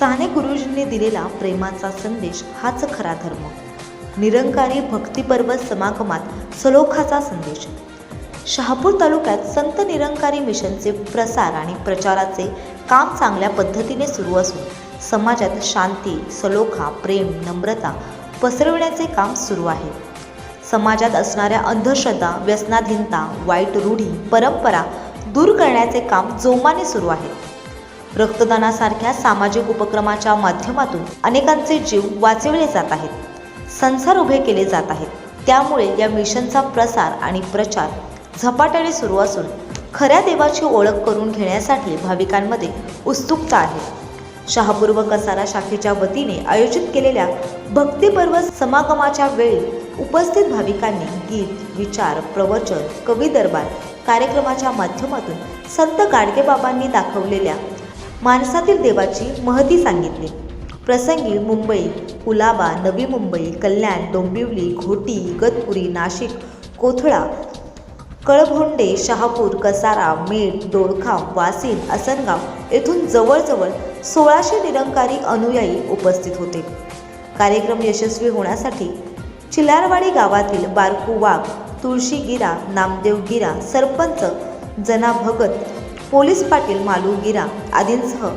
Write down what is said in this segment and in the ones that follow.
साने गुरुजींनी दिलेला प्रेमाचा संदेश हाच खरा धर्म. निरंकारी भक्तीपर्व समागमात सलोखाचा संदेश. शहापूर तालुक्यात संत निरंकारी मिशनचे प्रसार आणि प्रचाराचे काम चांगल्या पद्धतीने सुरू असून समाजात शांती सलोखा प्रेम नम्रता पसरविण्याचे काम सुरू आहे. समाजात असणाऱ्या अंधश्रद्धा व्यसनाधीनता वाईट रूढी परंपरा दूर करण्याचे काम जोमाने सुरू आहे. रक्तदानासारख्या सामाजिक उपक्रमाच्या माध्यमातून अनेकांचे जीव वाचविले जात आहेत. संसार उभे केले जात आहेत. त्यामुळे या मिशनचा प्रसार आणि प्रचार झपाट्याने सुरू असून खऱ्या देवाची ओळख करून घेण्यासाठी भाविकांमध्ये उत्सुकता आहे. शहापूर व कसारा शाखेच्या वतीने आयोजित केलेल्या भक्तिपर्व समागमाच्या वेळी उपस्थित भाविकांनी गीत विचार प्रवचन कवी दरबार कार्यक्रमाच्या माध्यमातून संत गाडगेबाबांनी दाखवलेल्या माणसातील देवाची महती सांगितली. प्रसंगी मुंबई कुलाबा नवी मुंबई कल्याण डोंबिवली घोटी इगतपुरी नाशिक कोथळा कळभोंडे शहापूर कसारा मेट दोडखाम वासिन असनगाव येथून जवळजवळ सोळाशे निरंकारी अनुयायी उपस्थित होते. कार्यक्रम यशस्वी होण्यासाठी चिलारवाडी गावातील बारकू वाघ तुळशीगिरा नामदेव गिरा सरपंच जना भगत पोलीस पाटील मालू गिरा आदींसह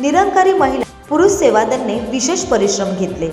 निरंकारी महिला पुरुष सेवादलने विशेष परिश्रम घेतले.